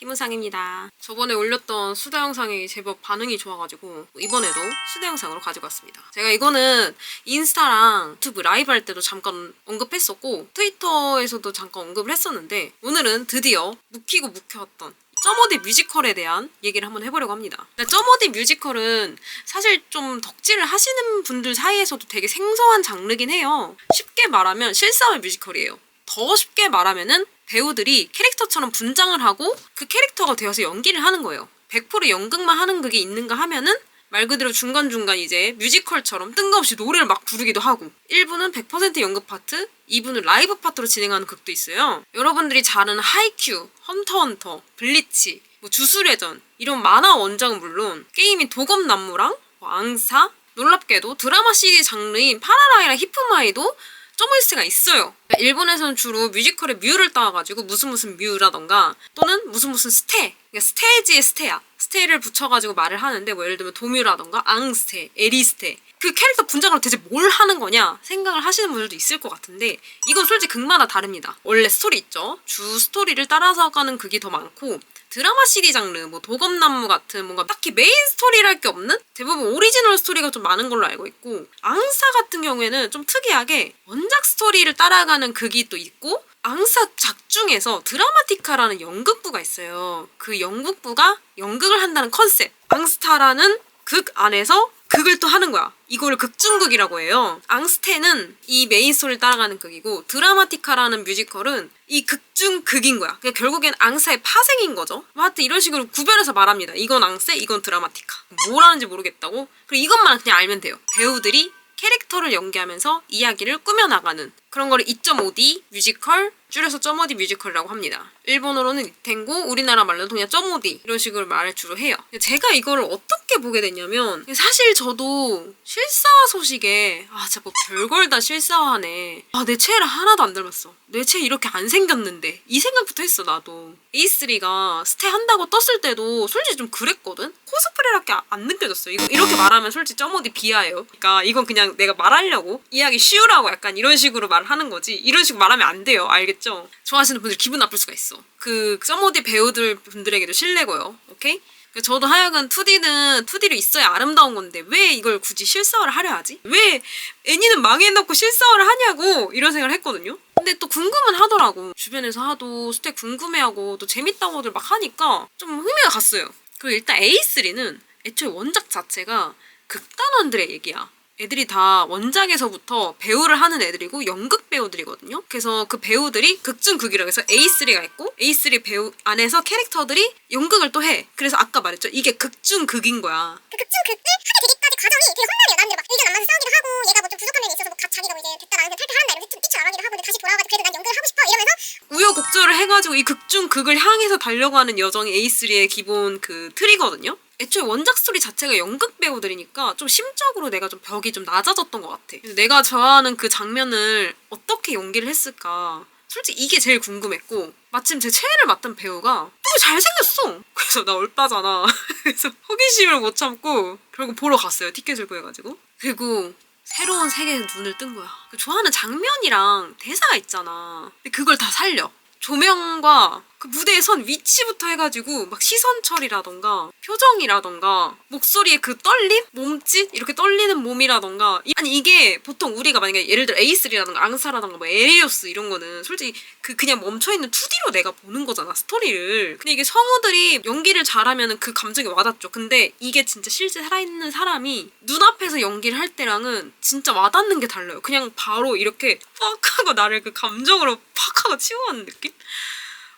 김우상입니다. 저번에 올렸던 수다 영상이 제법 반응이 좋아가지고 이번에도 수다 영상으로 가지고 왔습니다. 제가 이거는 인스타랑 유튜브 라이브 할 때도 잠깐 언급했었고 트위터에서도 잠깐 언급을 했었는데 오늘은 드디어 묵히고 묵혀왔던 점어디 뮤지컬에 대한 얘기를 한번 해보려고 합니다. 점어디 뮤지컬은 사실 좀 덕질을 하시는 분들 사이에서도 되게 생소한 장르긴 해요. 쉽게 말하면 실사화 뮤지컬이에요. 더 쉽게 말하면은 배우들이 캐릭터처럼 분장을 하고 그 캐릭터가 되어서 연기를 하는 거예요. 100% 연극만 하는 그게 있는가 하면은 말 그대로 중간중간 이제 뮤지컬처럼 뜬금없이 노래를 막 부르기도 하고 1부는 100% 연극 파트, 2부는 라이브 파트로 진행하는 극도 있어요. 여러분들이 잘 아는 하이큐, 헌터헌터, 블리치, 뭐 주술회전 이런 만화 원작은 물론 게임인 도검남무랑 뭐 앙사, 놀랍게도 드라마 CD 장르인 파라라이랑 히프마이도 점오이스트가 있어요. 그러니까 일본에서는 주로 뮤지컬의 뮤를 따와가지고 무슨 무슨 뮤라던가 또는 무슨 무슨 스테, 그러니까 스테이지의 스테야. 스테를 붙여가지고 말을 하는데 뭐 예를 들면 도뮤라던가 앙스테, 에리스테 그 캐릭터 분장으로 대체 뭘 하는 거냐 생각을 하시는 분들도 있을 것 같은데 이건 솔직히 극마다 다릅니다. 원래 스토리 있죠. 주 스토리를 따라서 가는 극이 더 많고 드라마 CD 장르, 뭐 도검나무 같은 뭔가 딱히 메인 스토리랄 게 없는 대부분 오리지널 스토리가 좀 많은 걸로 알고 있고 앙사 같은 경우에는 좀 특이하게 원작 스토리를 따라가는 극이 또 있고 앙사 작 중에서 드라마티카라는 연극부가 있어요. 그 연극부가 연극을 한다는 컨셉. 앙스타라는 극 안에서 극을 또 하는 거야. 이거를 극중극이라고 해요. 앙스테는 이 메인 스토리를 따라가는 극이고 드라마티카라는 뮤지컬은 이 극중극인 거야. 그러니까 결국엔 앙스타의 파생인 거죠. 뭐 하여튼 이런 식으로 구별해서 말합니다. 이건 앙세, 이건 드라마티카. 뭘 하는지 모르겠다고. 그리고 이것만 그냥 알면 돼요. 배우들이 캐릭터를 연기하면서 이야기를 꾸며나가는 그런 거를 2.5D 뮤지컬 줄여서 점오디 뮤지컬이라고 합니다. 일본어로는 이텐고, 우리나라 말로는 그냥 점오디 이런 식으로 말을 주로 해요. 제가 이거를 어떻게 보게 됐냐면 사실 저도 실사화 소식에 아 진짜 뭐 별걸 다 실사화하네. 아 내 체를 하나도 안 닮았어. 내 체 이렇게 안 생겼는데 이 생각부터 했어 나도. A3가 스테 한다고 떴을 때도 솔직히 좀 그랬거든. 코스프레밖에 안 느껴졌어. 이거 이렇게 말하면 솔직히 점오디 비하예요. 그러니까 이건 그냥 내가 말하려고 이야기 쉬우라고 약간 이런 식으로 말 하는 거지. 이런 식으로 말하면 안 돼요. 알겠죠? 좋아하시는 분들 기분 나쁠 수가 있어. 그 점오디 배우들 분들에게도 실례고요. 오케이? 그 저도 하여간 2D는 2D로 있어야 아름다운 건데 왜 이걸 굳이 실사화를 하려 하지? 왜 애니는 망해놓고 실사화를 하냐고 이런 생각을 했거든요. 근데 또 궁금은 하더라고. 주변에서 하도 스택 궁금해하고 또 재밌다고들 막 하니까 좀 흥미가 갔어요. 그리고 일단 A3는 애초에 원작 자체가 극단원들의 얘기야. 애들이 다 원작에서부터 배우를 하는 애들이고 연극 배우들이거든요. 그래서 그 배우들이 극중 극이라고 해서 A3가 있고 A3 배우 안에서 캐릭터들이 연극을 또 해. 그래서 아까 말했죠. 이게 극중 극인 거야. 그 극중 극을 하게 되기까지 과정이 되게 혼란해요. 나름대로 막 의견 안 맞아서 싸우기도 하고 얘가 뭐 좀 부족한 면이 있어서 뭐 가- 자기가 뭐 이제 됐다 나는 그냥 탈퇴한다 이러면서 좀 삐쳐나가기도 하고 근데 다시 돌아와가지고 그래도 난 연극을 하고 싶어 이러면서 우여곡절을 해가지고 이 극중 극을 향해서 달려가는 여정이 A3의 기본 그 틀이거든요. 애초에 원작 스토리 자체가 연극 배우들이니까 좀 심적으로 내가 좀 벽이 좀 낮아졌던 것 같아. 내가 좋아하는 그 장면을 어떻게 연기를 했을까. 솔직히 이게 제일 궁금했고 마침 제 최애를 맡은 배우가 너무 잘생겼어. 그래서 나 얼빠잖아. 그래서 호기심을 못 참고 결국 보러 갔어요. 티켓을 구해가지고. 그리고 새로운 세계에 눈을 뜬 거야. 그 좋아하는 장면이랑 대사가 있잖아. 근데 그걸 다 살려. 조명과 그 무대에 선 위치부터 해가지고 막 시선 처리라던가 표정이라던가 목소리의 그 떨림? 몸짓? 이렇게 떨리는 몸이라던가 이- 아니 이게 보통 우리가 만약에 예를 들어 A3라던가 앙사라던가 뭐 에리오스 이런 거는 솔직히 그 그냥 멈춰있는 2D로 내가 보는 거잖아 스토리를 근데 이게 성우들이 연기를 잘하면 그 감정이 와닿죠 근데 이게 진짜 실제 살아있는 사람이 눈앞에서 연기를 할 때랑은 진짜 와닿는 게 달라요 그냥 바로 이렇게 팍 하고 나를 그 감정으로 팍 하고 치워가는 느낌?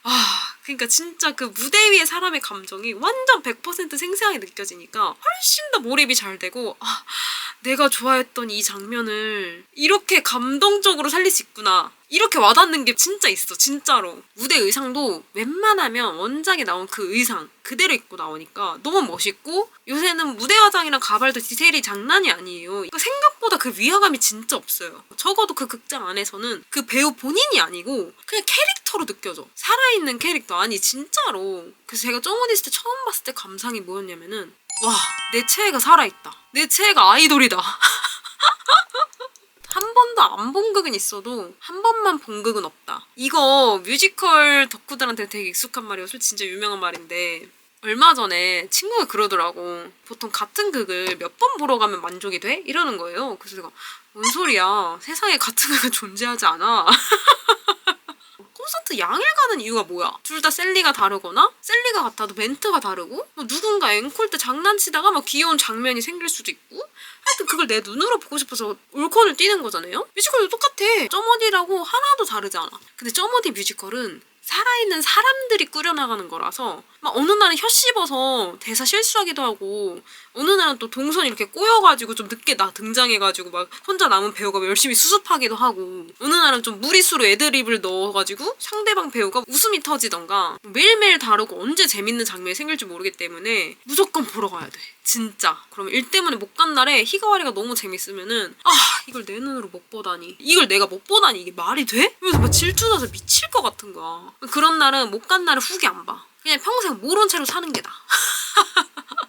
아, 그러니까 진짜 그 무대 위의 사람의 감정이 완전 100% 생생하게 느껴지니까 훨씬 더 몰입이 잘 되고 아, 내가 좋아했던 이 장면을 이렇게 감동적으로 살릴 수 있구나. 이렇게 와닿는 게 진짜 있어, 진짜로. 무대 의상도 웬만하면 원작에 나온 그 의상 그대로 입고 나오니까 너무 멋있고 요새는 무대 화장이랑 가발도 디테일이 장난이 아니에요. 그러니까 생각 보다 그 위화감이 진짜 없어요. 적어도 그 극장 안에서는 그 배우 본인이 아니고 그냥 캐릭터로 느껴져. 살아있는 캐릭터. 아니, 진짜로. 그래서 제가 정원이스트 처음 봤을 때 감상이 뭐였냐면은 와, 내 최애가 살아있다. 내 최애가 아이돌이다. 한 번도 안 본 극은 있어도 한 번만 본 극은 없다. 이거 뮤지컬 덕후들한테 되게 익숙한 솔직히 진짜 유명한 말인데 얼마 전에 친구가 그러더라고. 보통 같은 극을 몇 번 보러 가면 만족이 돼? 이러는 거예요. 그래서 내가 뭔 소리야. 세상에 같은 극은 존재하지 않아. 콘서트 양일 가는 이유가 뭐야? 둘 다 셀리가 다르거나 셀리가 같아도 멘트가 다르고 뭐 누군가 앵콜 때 장난치다가 막 귀여운 장면이 생길 수도 있고 하여튼 그걸 내 눈으로 보고 싶어서 올콘을 뛰는 거잖아요? 뮤지컬도 똑같아. 점어디라고 하나도 다르지 않아. 근데 점어디 뮤지컬은 살아있는 사람들이 꾸려나가는 거라서 막 어느 날은 혀 씹어서 대사 실수하기도 하고 어느 날은 또 동선 이렇게 꼬여가지고 좀 늦게 나 등장해가지고 막 혼자 남은 배우가 열심히 수습하기도 하고 어느 날은 좀 무리수로 애드립을 넣어가지고 상대방 배우가 웃음이 터지던가 매일매일 다르고 언제 재밌는 장면이 생길지 모르기 때문에 무조건 보러 가야 돼. 진짜. 그러면 일 때문에 못 간 날에 희가와리가 너무 재밌으면은 아 이걸 내 눈으로 못 보다니. 이걸 내가 못 보다니 이게 말이 돼? 이러면서 막 질투나서 미칠 것 같은 거야. 그런 날은 못 간 날은 후기 안봐. 그냥 평생 모른 채로 사는 게 나아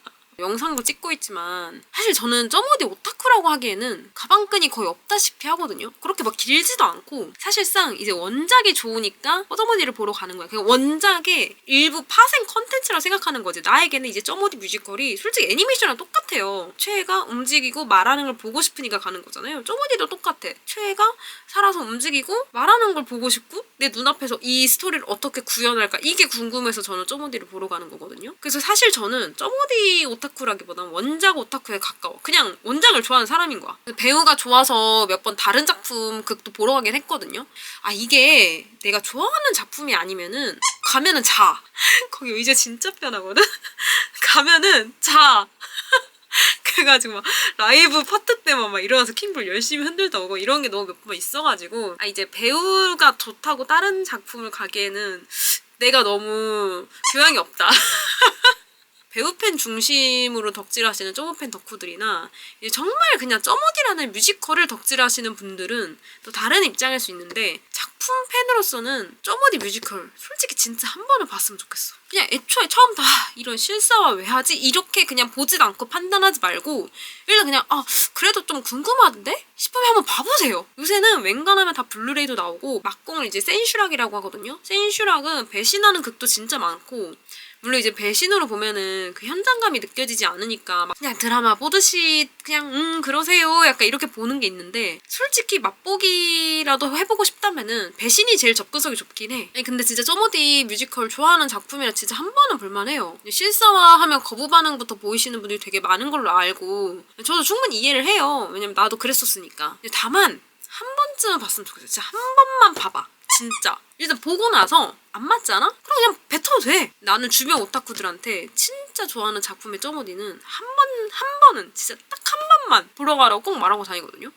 영상도 찍고 있지만 사실 저는 점어디 오타쿠라고 하기에는 가방끈이 거의 없다시피 하거든요. 그렇게 막 길지도 않고 사실상 이제 원작이 좋으니까 점어디를 보러 가는 거야. 그냥 원작의 일부 파생 컨텐츠라 생각하는 거지. 나에게는 이제 점어디 뮤지컬이 솔직히 애니메이션이랑 똑같아요. 최애가 움직이고 말하는 걸 보고 싶으니까 가는 거잖아요. 점어디도 똑같아. 최애가 살아서 움직이고 말하는 걸 보고 싶고 내 눈앞에서 이 스토리를 어떻게 구현할까 이게 궁금해서 저는 점어디를 보러 가는 거거든요. 그래서 사실 저는 점어디 오타쿠 라기보다는 원작 오타쿠에 가까워. 그냥 원작을 좋아하는 사람인 거야. 배우가 좋아서 몇 번 다른 작품 극도 보러 가긴 했거든요. 아 이게 내가 좋아하는 작품이 아니면은 가면은 자. 거기 의자 진짜 편하거든. 가면은 자. 그래가지고 막 라이브 파트 때만 막 일어나서 킹볼 열심히 흔들다 오고 이런 게 너무 몇 번 있어가지고 아 이제 배우가 좋다고 다른 작품을 가기에는 내가 너무 교양이 없다. 배우팬 중심으로 덕질하시는 점어팬 덕후들이나 정말 그냥 점어디라는 뮤지컬을 덕질하시는 분들은 또 다른 입장일 수 있는데 작품 팬으로서는 점어디 뮤지컬 솔직히 진짜 한 번은 봤으면 좋겠어. 그냥 애초에 처음부터 아, 이런 실사화 왜 하지? 이렇게 그냥 보진 않고 판단하지 말고 일단 그냥 아 그래도 좀 궁금한데? 싶으면 한번 봐보세요. 요새는 웬간하면 다 블루레이도 나오고 막공을 이제 센슈락이라고 하거든요. 센슈락은 배신하는 극도 진짜 많고 물론 이제 배신으로 보면은 그 현장감이 느껴지지 않으니까 막 그냥 드라마 보듯이 그냥 음 그러세요 약간 이렇게 보는 게 있는데 솔직히 맛보기라도 해보고 싶다면은 배신이 제일 접근성이 좁긴 해. 아니 근데 진짜 쪼모디 뮤지컬 좋아하는 작품이라 진짜 한 번은 볼만해요. 실사화하면 거부 반응부터 보이시는 분들이 되게 많은 걸로 알고 저도 충분히 이해를 해요. 왜냐면 나도 그랬었으니까. 다만 한 번쯤은 봤으면 좋겠어. 진짜 한 번만 봐봐. 진짜. 일단 보고 나서 안 맞잖아? 그럼 그냥 뱉어도 돼. 나는 주변 오타쿠들한테 진짜 좋아하는 작품의 점어디는 한 번, 한 번은 진짜 딱 한 번만 보러 가라고 꼭 말하고 다니거든요.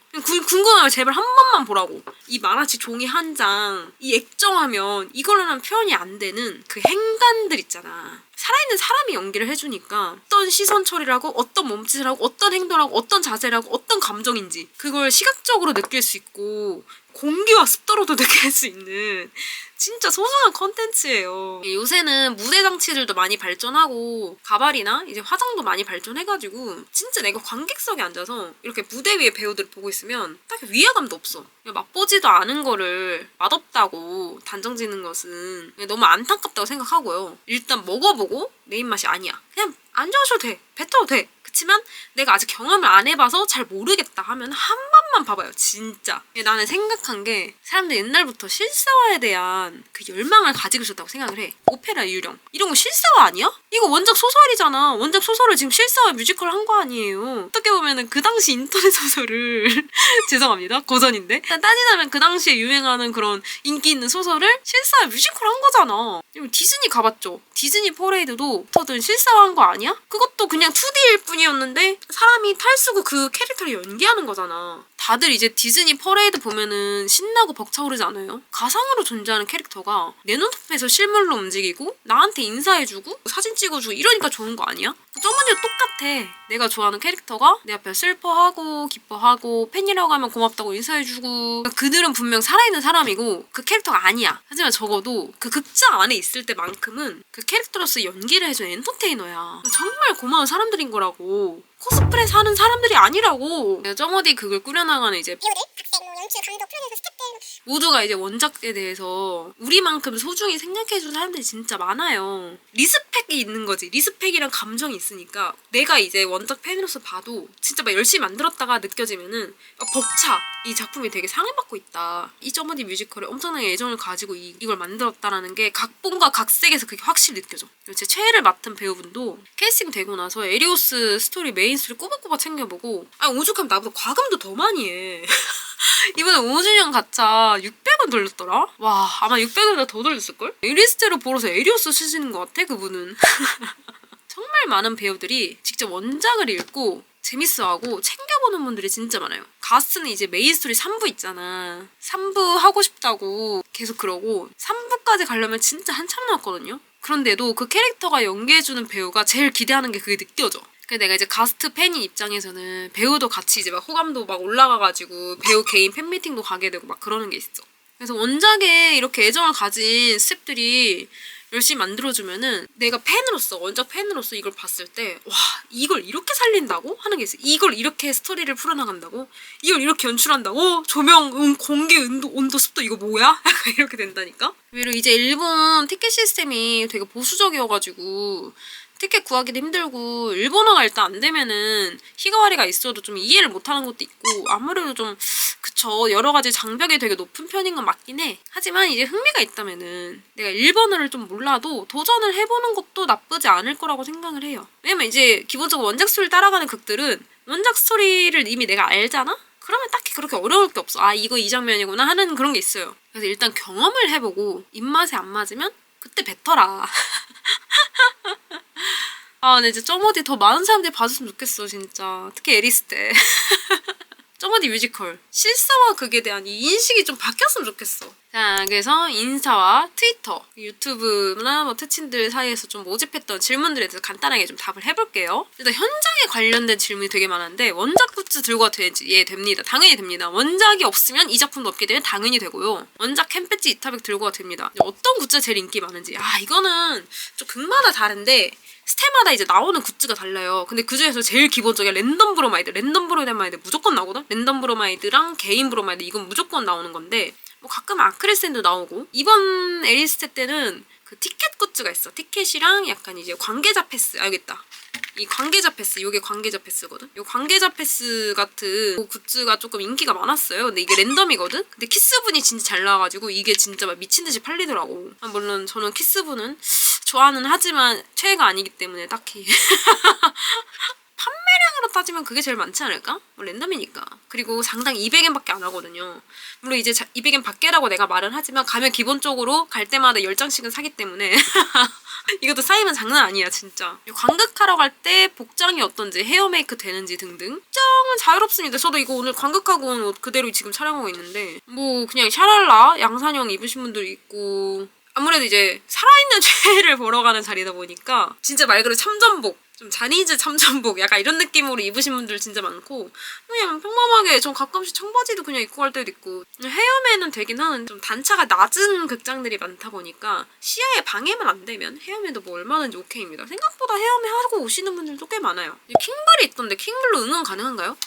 궁금하면 제발 한 번만 보라고. 이 만화책 종이 한 장, 이 액정하면 이걸로는 표현이 안 되는 그 행간들 있잖아. 살아있는 사람이 연기를 해주니까 어떤 시선 처리를 하고 어떤 몸짓을 하고 어떤 행동을 하고 어떤 자세를 하고 어떤 감정인지 그걸 시각적으로 느낄 수 있고 공기와 습도로도 느낄 수 있는 진짜 소중한 컨텐츠예요. 요새는 무대 장치들도 많이 발전하고 가발이나 이제 화장도 많이 발전해가지고 진짜 내가 관객석에 앉아서 이렇게 무대 위에 배우들을 보고 있으면 딱히 위화감도 없어. 맛보지도 않은 거를 맛없다고 단정짓는 것은 너무 안타깝다고 생각하고요. 일단 먹어보고 내 입맛이 아니야. 그냥 안 좋아하셔도 돼. 뱉어도 돼. 그치만 내가 아직 경험을 안 해봐서 잘 모르겠다 하면 한 번만 봐봐요 진짜. 나는 생각한 게 사람들 옛날부터 실사화에 대한 그 열망을 가지고 있었다고 생각을 해. 오페라 유령. 이런 거 실사화 아니야? 이거 원작 소설이잖아. 원작 소설을 지금 실사화 뮤지컬 한 거 아니에요. 어떻게 보면은 그 당시 인터넷 소설을 죄송합니다. 고전인데. 따지자면 그 당시에 유행하는 그런 인기 있는 소설을 실사화 뮤지컬 한 거잖아. 디즈니 가봤죠? 디즈니 퍼레이드도 터든 실사화한 거 아니야? 그것도 그냥 2D일 뿐이었는데 사람이 탈수고 그 캐릭터를 연기하는 거잖아. 다들 이제 디즈니 퍼레이드 보면은 신나고 벅차오르지 않아요? 가상으로 존재하는 캐릭터가 내 눈앞에서 실물로 움직이고 나한테 인사해주고 사진 찍어주고 이러니까 좋은 거 아니야? 저번에도 똑같아. 내가 좋아하는 캐릭터가 내 앞에 슬퍼하고 기뻐하고 팬이라고 하면 고맙다고 인사해주고 그들은 분명 살아있는 사람이고 그 캐릭터가 아니야. 하지만 적어도 그 극장 안에 있을 때만큼은 그 캐릭터로서 연기를 해준 엔터테이너야. 정말 고마운 사람들인 거라고. 코스프레 사는 사람들이 아니라고. 정어디 그걸 꾸려나가는 이제 배우들, 각색, 뭐 연출, 감독, 프로듀서, 스태프 들 모두가 이제 원작에 대해서 우리만큼 소중히 생각해준 사람들이 진짜 많아요. 리스펙이 있는 거지. 리스펙이랑 감정이 있으니까 내가 이제 원작 팬으로서 봐도 진짜 막 열심히 만들었다가 느껴지면은 막 벅차. 이 작품이 되게 상해받고 있다. 이 점어디 뮤지컬에 엄청나게 애정을 가지고 이, 이걸 만들었다라는 게 각본과 각색에서 그게 확실히 느껴져. 제 최애를 맡은 배우분도 캐스팅 되고 나서 에리오스 스토리 메인 스토리 꼬박꼬박 챙겨보고 아 오죽하면 나보다 과금도 더 많이 해. 이번에 5주년 가차 600원 돌렸더라? 와 아마 600원보다 더 돌렸을걸? 이리스테로 보러서 에리오스 쓰시는 것 같아 그분은. 정말 많은 배우들이 직접 원작을 읽고 재밌어하고 챙겨보는 분들이 진짜 많아요. 가스는 이제 메인 스토리 3부 있잖아. 3부 하고 싶다고 계속 그러고 3부까지 가려면 진짜 한참 남았거든요. 그런데도 그 캐릭터가 연기해주는 배우가 제일 기대하는 게 그게 느껴져 그 내가 이제 가스트 팬인 입장에서는 배우도 같이 이제 막 호감도 막 올라가가지고 배우 개인 팬미팅도 가게 되고 막 그러는 게 있어. 그래서 원작에 이렇게 애정을 가진 스탭들이 열심히 만들어주면은 내가 팬으로서 원작 팬으로서 이걸 봤을 때 와 이걸 이렇게 살린다고 하는 게 있어. 이걸 이렇게 스토리를 풀어나간다고? 이걸 이렇게 연출한다고? 조명, 음, 공기, 온도, 온도, 습도 이거 뭐야? 이렇게 된다니까. 그리고 이제 일본 티켓 시스템이 되게 보수적이어가지고 티켓 구하기도 힘들고 일본어가 일단 안 되면은 히가와리가 있어도 좀 이해를 못하는 것도 있고 아무래도 좀 그쵸 여러 가지 장벽이 되게 높은 편인 건 맞긴 해. 하지만 이제 흥미가 있다면은 내가 일본어를 좀 몰라도 도전을 해보는 것도 나쁘지 않을 거라고 생각을 해요. 왜냐면 이제 기본적으로 원작 스토리를 따라가는 극들은 원작 스토리를 이미 내가 알잖아? 그러면 딱히 그렇게 어려울 게 없어. 아 이거 이 장면이구나 하는 그런 게 있어요. 그래서 일단 경험을 해보고 입맛에 안 맞으면 그때 뱉어라 아, 근데 이제 점어디 더 많은 사람들이 봐줬으면 좋겠어, 진짜. 특히 에리스 때. 점어디 뮤지컬. 실사와 극에 대한 이 인식이 좀 바뀌었으면 좋겠어. 자, 그래서 인스타와 트위터, 유튜브나 뭐 특친들 사이에서 좀 모집했던 질문들에 대해서 간단하게 좀 답을 해볼게요. 일단 현장에 관련된 질문이 되게 많은데 원작 굿즈 들고 되는지 예 됩니다. 당연히 됩니다. 원작이 없으면 이 작품도 없게 되면 당연히 되고요. 원작 캠패치 이타백 들고 와도 됩니다. 어떤 굿즈가 제일 인기 많은지 아 이거는 좀 극마다 다른데 스테마다 이제 나오는 굿즈가 달라요. 근데 그 중에서 제일 기본적인 랜덤 브로마이드, 랜덤 브로마이드 무조건 나오거든. 랜덤 브로마이드랑 개인 브로마이드 이건 무조건 나오는 건데 뭐 가끔 아크릴센도 나오고 이번 에리스테 때는 그 티켓 굿즈가 있어. 티켓이랑 약간 이제 관계자 패스 알겠다. 이 관계자 패스, 요게 관계자 패스거든. 요 관계자 패스 같은 그 굿즈가 조금 인기가 많았어요. 근데 이게 랜덤이거든. 근데 키스분이 진짜 잘 나와가지고 이게 진짜 막 미친 듯이 팔리더라고. 아, 물론 저는 키스분은 좋아는 하지만 최애가 아니기 때문에 딱히 판매량으로 따지면 그게 제일 많지 않을까? 뭐 랜덤이니까. 그리고 상당 200엔밖에 안 하거든요. 물론 이제 200엔 밖에라고 내가 말은 하지만 가면 기본적으로 갈 때마다 10장씩은 사기 때문에 이것도 쌓이면 장난 아니야 진짜. 관극하러 갈 때 복장이 어떤지 헤어 메이크 되는지 등등 복장은 자유롭습니다. 저도 이거 오늘 관극하고 온 옷 그대로 지금 촬영하고 있는데 뭐 그냥 샤랄라 양산형 입으신 분들 있고 아무래도 이제 살아있는 죄를 보러 가는 자리다 보니까 진짜 말 그대로 참전복 좀 자니즈 참전복 약간 이런 느낌으로 입으신 분들 진짜 많고 그냥 평범하게 전 가끔씩 청바지도 그냥 입고 갈 때도 있고 헤어맨은 되긴 하는데 좀 단차가 낮은 극장들이 많다 보니까 시야에 방해만 안 되면 헤어맨도 뭐 얼마든지 오케이입니다 생각보다 헤어맨 하고 오시는 분들도 꽤 많아요 킹블이 있던데 킹블로 응원 가능한가요?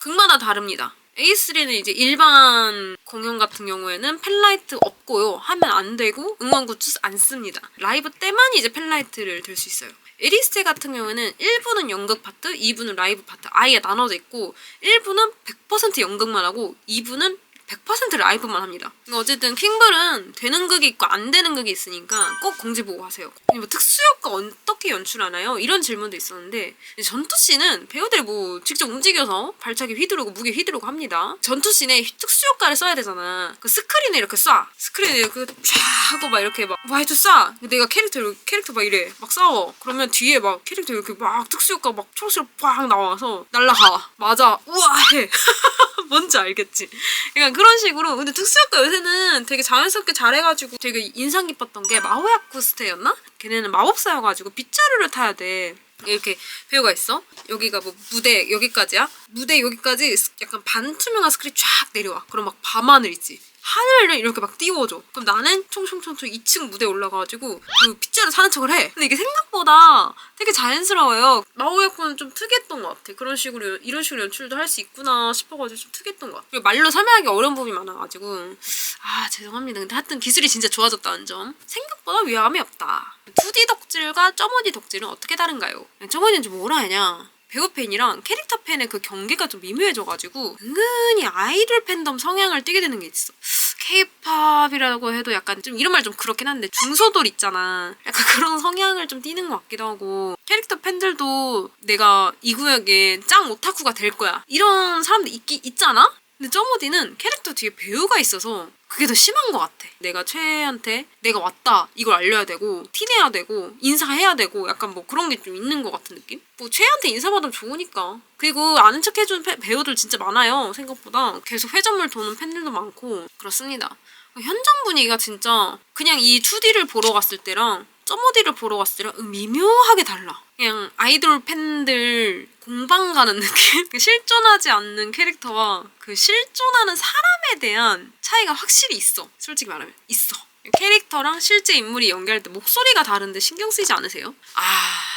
극마다 다릅니다 A3는 이제 일반 공연 같은 경우에는 펜라이트 없고요. 하면 안 되고 응원 굿즈 안 씁니다. 라이브 때만 이제 펜라이트를 들 수 있어요. 에리스테 같은 경우에는 1부는 연극 파트, 2부는 라이브 파트. 아예 나눠져 있고 1부는 100% 연극만 하고 2부는 100% 라이브만 합니다. 어쨌든 킹블은 되는 극이 있고 안 되는 극이 있으니까 꼭 공지 보고 하세요. 뭐 특수효과 어떻게 연출하나요? 이런 질문도 있었는데 전투 씬은 배우들이 뭐 직접 움직여서 발차기 휘두르고 무게 휘두르고 합니다. 전투 씬에 특수효과를 써야 되잖아. 그 스크린에 이렇게 쏴. 스크린에 이렇게 쫙 하고 막 이렇게 막 와이도 쏴. 내가 캐릭터 캐릭터 막 이래 막 싸워. 그러면 뒤에 막 캐릭터 이렇게 막 특수효과 막 초록색 빡 나와서 날라가. 맞아. 우와 해. 뭔지 알겠지? 그러니까 그런 식으로 근데 특수효과 요새는 되게 자연스럽게 잘해가지고 되게 인상 깊었던 게 마호야쿠스테였나? 걔네는 마법사여가지고 빗자루를 타야 돼. 이렇게 배우가 있어. 여기가 뭐 무대 여기까지야. 무대 여기까지 약간 반투명한 스크린 쫙 내려와. 그럼 막 밤하늘 있지. 하늘을 이렇게 막 띄워줘. 그럼 나는 총총총총 2층 무대에 올라가가지고 그 빗자루 사는 척을 해. 근데 이게 생각보다 되게 자연스러워요. 마오야코는 좀 특이했던 것 같아. 그런 식으로 이런 식으로 연출도 할 수 있구나 싶어가지고 좀 특이했던 것 같아. 그리고 말로 설명하기 어려운 부분이 많아가지고 아 죄송합니다. 근데 하여튼 기술이 진짜 좋아졌다는 점. 생각보다 위험이 없다. 2D 덕질과 점어디 덕질은 어떻게 다른가요? 점어디는 좀 뭐라 하냐? 배우 팬이랑 캐릭터 팬의 그 경계가 좀 미묘해져가지고 은근히 아이돌 팬덤 성향을 띠게 되는 게 있어. 케이팝이라고 해도 약간 좀 이런 말 좀 그렇긴 한데 중소돌 있잖아. 약간 그런 성향을 좀 띠는 것 같기도 하고 캐릭터 팬들도 내가 이 구역에 짱 오타쿠가 될 거야. 이런 사람들 있기 있잖아. 근데 점어디는 캐릭터 뒤에 배우가 있어서 그게 더 심한 것 같아. 내가 최애한테 내가 왔다 이걸 알려야 되고 티내야 되고 인사해야 되고 약간 뭐 그런 게 좀 있는 것 같은 느낌? 뭐 최애한테 인사받으면 좋으니까. 그리고 아는 척 패- 배우들 진짜 많아요. 생각보다 계속 회전물 도는 팬들도 많고 그렇습니다. 현장 분위기가 진짜 그냥 이 2D를 보러 갔을 때랑 점어디를 보러 갔을 때랑 음, 미묘하게 달라. 그냥 아이돌 팬들 공방 가는 느낌? 그 실존하지 않는 캐릭터와 그 실존하는 사람에 대한 차이가 확실히 있어. 솔직히 말하면 있어. 캐릭터랑 실제 인물이 연기할 때 목소리가 다른데 신경 쓰이지 않으세요? 아.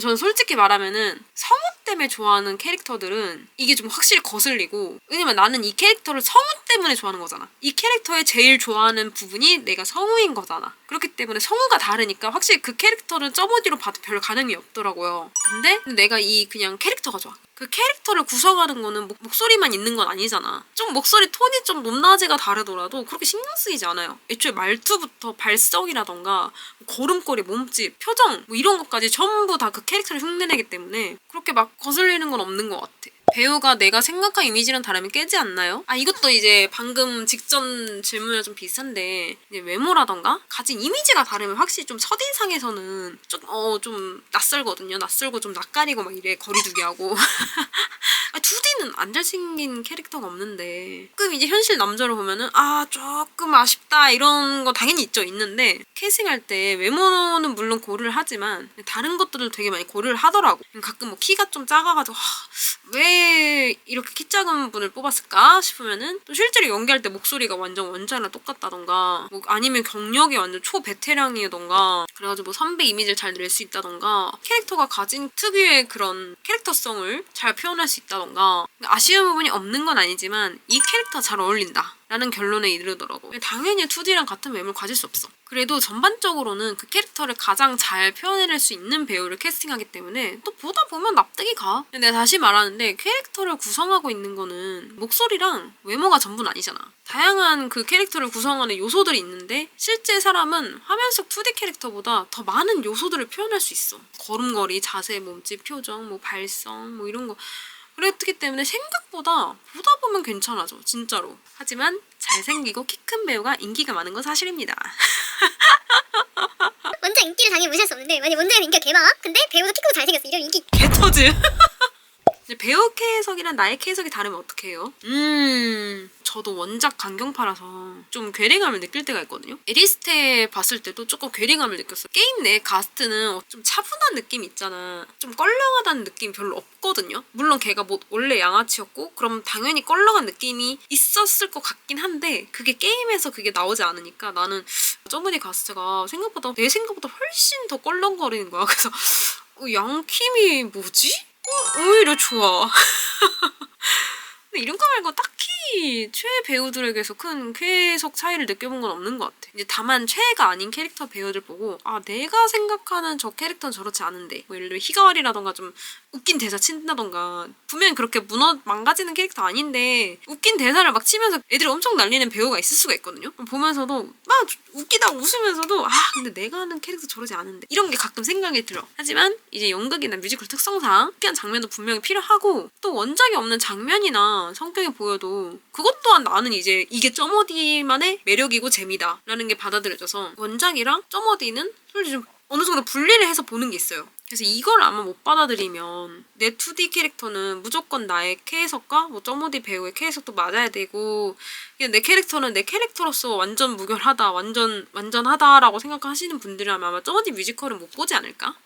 저는 솔직히 말하면은 성우 때문에 좋아하는 캐릭터들은 이게 좀 확실히 거슬리고 왜냐면 나는 이 캐릭터를 성우 때문에 좋아하는 거잖아. 이 캐릭터의 제일 좋아하는 부분이 내가 성우인 거잖아. 그렇기 때문에 성우가 다르니까 확실히 그 캐릭터는 점어디로 봐도 별 가능이 없더라고요. 근데 내가 이 그냥 캐릭터가 좋아 그 캐릭터를 구성하는 거는 목, 목소리만 있는 건 아니잖아. 좀 목소리 톤이 좀 높낮이가 다르더라도 그렇게 신경 쓰이지 않아요. 애초에 말투부터 발성이라던가 걸음걸이, 몸짓, 표정 뭐 이런 것까지 전부 다 그 캐릭터를 흉내내기 때문에 그렇게 막 거슬리는 건 없는 것 같아. 배우가 내가 생각한 이미지랑 다르면 깨지 않나요? 아 이것도 이제 방금 직전 질문이랑 좀 비슷한데 외모라던가? 가진 이미지가 다르면 확실히 좀 첫인상에서는 좀 어 좀 낯설거든요. 낯설고 좀 낯가리고 막 이래 거리두기 하고. 아, 2D는 안 잘생긴 캐릭터가 없는데. 조금 이제 현실 남자로 보면은 아 조금 아쉽다 이런 거 당연히 있죠 있는데. 캐스팅할 때 외모는 물론 고려를 하지만 다른 것들을 되게 많이 고려를 하더라고. 가끔 뭐 키가 좀 작아가지고 하, 왜 이렇게 키 작은 분을 뽑았을까 싶으면은 또 실제로 연기할 때 목소리가 완전 원자랑 똑같다던가 뭐 아니면 경력이 완전 초베테랑이던가 그래가지고 뭐 선배 이미지를 잘 낼 수 있다던가 캐릭터가 가진 특유의 그런 캐릭터성을 잘 표현할 수 있다던가. 아쉬운 부분이 없는 건 아니지만 이 캐릭터 잘 어울린다 라는 결론에 이르더라고. 당연히 2D랑 같은 외모를 가질 수 없어. 그래도 전반적으로는 그 캐릭터를 가장 잘 표현해낼 수 있는 배우를 캐스팅하기 때문에 또 보다 보면 납득이 가. 내가 다시 말하는데 캐릭터를 구성하고 있는 거는 목소리랑 외모가 전부는 아니잖아. 다양한 그 캐릭터를 구성하는 요소들이 있는데 실제 사람은 화면 속 2D 캐릭터보다 더 많은 요소들을 표현할 수 있어. 걸음걸이, 자세, 몸짓, 표정, 뭐 발성 뭐 이런 거 그랬기 때문에 생각보다 보다 보면 괜찮아져 진짜로. 하지만 잘생기고 키 큰 배우가 인기가 많은 건 사실입니다. 원작 인기를 당연히 무시할 수 없는데 만약 원작의 인기가 개많아? 근데 배우도 키 크고 잘생겼어. 이러면 인기 개터즈 이제 배우 캐석이랑 나의 캐석이 다르면 어떻게 해요? 음. 저도 원작 강경파라서 좀 괴리감을 느낄 때가 있거든요. 에리스테 봤을 때도 조금 괴리감을 느꼈어요. 게임 내 가스트는 좀 차분한 느낌 있잖아. 좀 껄렁하다는 느낌 별로 없거든요. 물론 걔가 뭐 원래 양아치였고 그럼 당연히 껄렁한 느낌이 있었을 것 같긴 한데 그게 게임에서 그게 나오지 않으니까 나는 저번에 가스트가 생각보다 내 생각보다 훨씬 더 껄렁거리는 거야. 그래서 어, 양킴이 뭐지? 어, 오히려 좋아. 거 말고 딱히 최애 배우들에게서 큰 쾌석 차이를 느껴본 건 없는 것 같아. 이제 다만 최애가 아닌 캐릭터 배우들 보고 아 내가 생각하는 저 캐릭터는 저렇지 않은데 뭐 예를 들어 희가와리라던가 좀 웃긴 대사 친다던가 분명히 그렇게 무너 망가지는 캐릭터 아닌데 웃긴 대사를 막 치면서 애들이 엄청 날리는 배우가 있을 수가 있거든요. 보면서도 막 웃기다 웃으면서도 아 근데 내가 하는 캐릭터 저러지 않은데 이런 게 가끔 생각이 들어. 하지만 이제 연극이나 뮤지컬 특성상 특이한 장면도 분명히 필요하고 또 원작이 없는 장면이나 성격이 보여도 그것 또한 나는 이제 이게 점어디만의 매력이고 재미다 라는 게 받아들여져서 원작이랑 점어디는 솔직히 좀 어느 정도 분리를 해서 보는 게 있어요. 그래서 이걸 아마 못 받아들이면 내 2D 캐릭터는 무조건 나의 캐해석과 뭐 점오디 배우의 캐해석도 맞아야 되고 그냥 내 캐릭터는 내 캐릭터로서 완전 무결하다 완전 완전하다라고 생각하시는 분들이라면 아마 점오디 뮤지컬은 못 보지 않을까?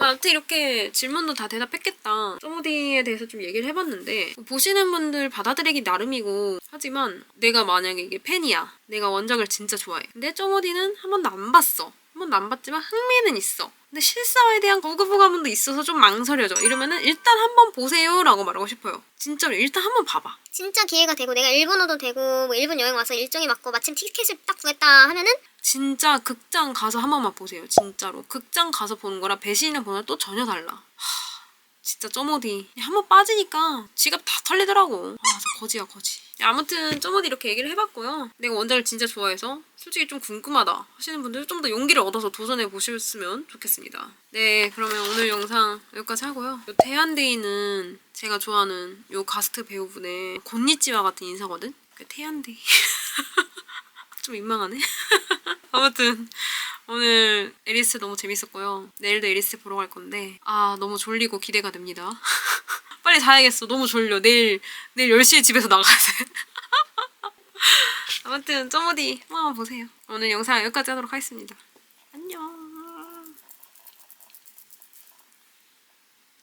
뭐 아무튼 이렇게 질문도 다 대답했겠다. 쪼모디에 대해서 좀 얘기를 해봤는데 뭐 보시는 분들 받아들이기 나름이고 하지만 내가 만약에 이게 팬이야. 내가 원작을 진짜 좋아해. 근데 쪼모디는 한 번도 안 봤어. 한 번도 안 봤지만 흥미는 있어. 근데 실사화에 대한 거부감도 있어서 좀 망설여져. 이러면은 일단 한번 보세요라고 말하고 싶어요. 진짜로 일단 한번 봐봐. 진짜 기회가 되고 내가 일본어도 되고 뭐 일본 여행 와서 일정이 맞고 마침 티켓을 딱 구했다 하면은 진짜 극장 가서 한 번만 보세요. 진짜로 극장 가서 보는 거랑 배신이랑 보는 또 전혀 달라. 하, 진짜 쪼모디 한 번 빠지니까 지갑 다 털리더라고. 아, 저 거지야 거지. 아무튼 쪼모디 이렇게 얘기를 해봤고요. 내가 원작을 진짜 좋아해서 솔직히 좀 궁금하다 하시는 분들 좀 더 용기를 얻어서 도전해 보셨으면 좋겠습니다. 네, 그러면 오늘 영상 여기까지 하고요. 요 태안데이는 제가 좋아하는 요 가스트 배우분의 곤니찌와 같은 인사거든. 그 태안데이. 좀 민망하네. 아무튼 오늘 에리스 너무 재밌었고요. 내일도 에리스 보러 갈 건데 아 너무 졸리고 기대가 됩니다. 빨리 자야겠어. 너무 졸려. 내일 내일 10시에 집에서 나가야 돼. 아무튼 점어디 한번 보세요. 오늘 영상 여기까지 하도록 하겠습니다. 안녕.